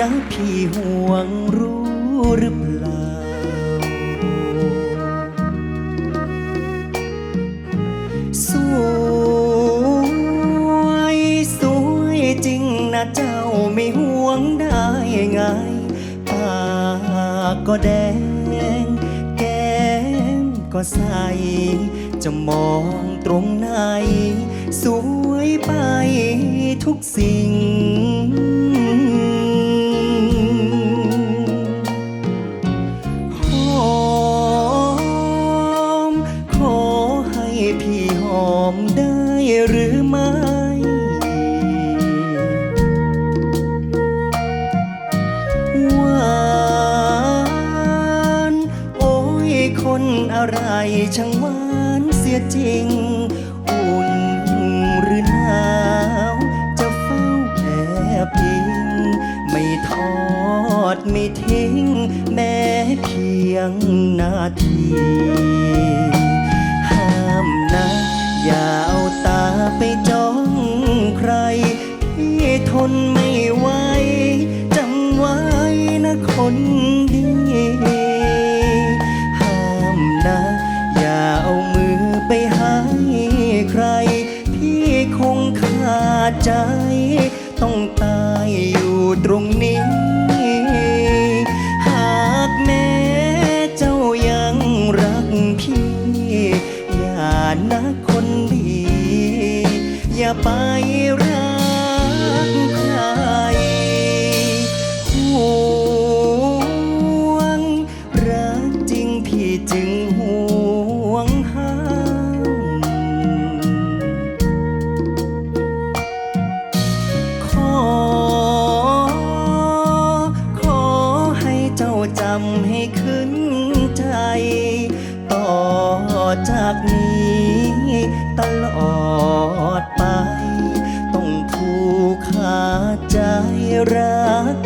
นะพี่ห่วงรู้หรือเปล่า สวย สวยจริงนะเจ้าไม่ห่วงได้ไงตาก็แดง แก้มก็ใส จะมองตรงไหน สวยไปทุกสิ่ง หรือไม่หวานโอ้ยคนอะไรช่างหวานเสียจริง อุ่นหรือหนาวจะเฝ้าแอบพิง ไม่ทอดไม่ทิ้ง แม้เพียงนาที ห้ามนะ ขาดใจ ต้องตายอยู่ตรงนี้ หากแม้เจ้ายังรักพี่ อย่านะคนดี อย่าไปรัก จากนี้ตลอดไป ต้องผูกขาดใจรัก